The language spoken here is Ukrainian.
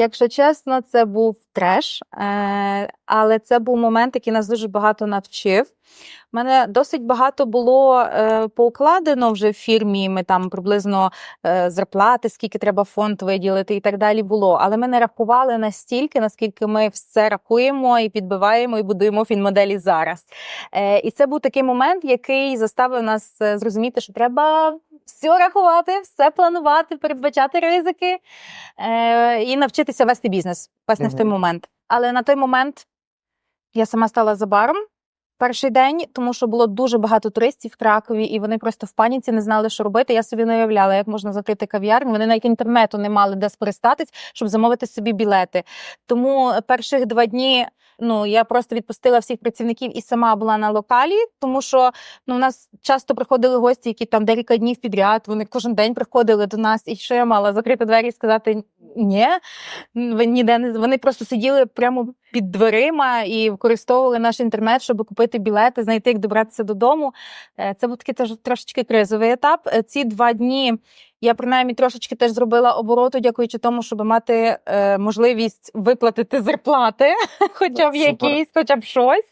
Якщо чесно, це був треш, е, але це був момент, який нас дуже багато навчив. У мене досить багато було е, поукладено вже в фірмі. Ми там приблизно е, зарплати, скільки треба фонд виділити і так далі було. Але ми не рахували настільки, наскільки ми все рахуємо і підбиваємо і будуємо фінмоделі зараз. І це був такий момент, який заставив нас зрозуміти, що треба все рахувати, все планувати, передбачати ризики е, і навчитися вести бізнес власне в той момент. Але на той момент я сама стала за баром. Перший день, тому що було дуже багато туристів в Кракові, і вони просто в паніці не знали, що робити. Я собі не уявляла, як можна закрити кав'ярню. Вони навіть інтернету не мали де скористатись, щоб замовити собі білети. Тому перших два дні ну я просто відпустила всіх працівників і сама була на локалі, тому що ну у нас часто приходили гості, які там декілька днів підряд. Вони кожен день приходили до нас, і що я мала закрити двері і сказати ні. Ніде не вони просто сиділи прямо під дверима і використовували наш інтернет, щоб купити білети, знайти як добратися додому. Е, Це був такий теж трошечки кризовий етап. Е, Ці два дні я принаймні трошечки теж зробила обороту, дякуючи тому, щоб мати е, можливість виплатити зарплати, хоча б Супер. якісь, хоча б щось.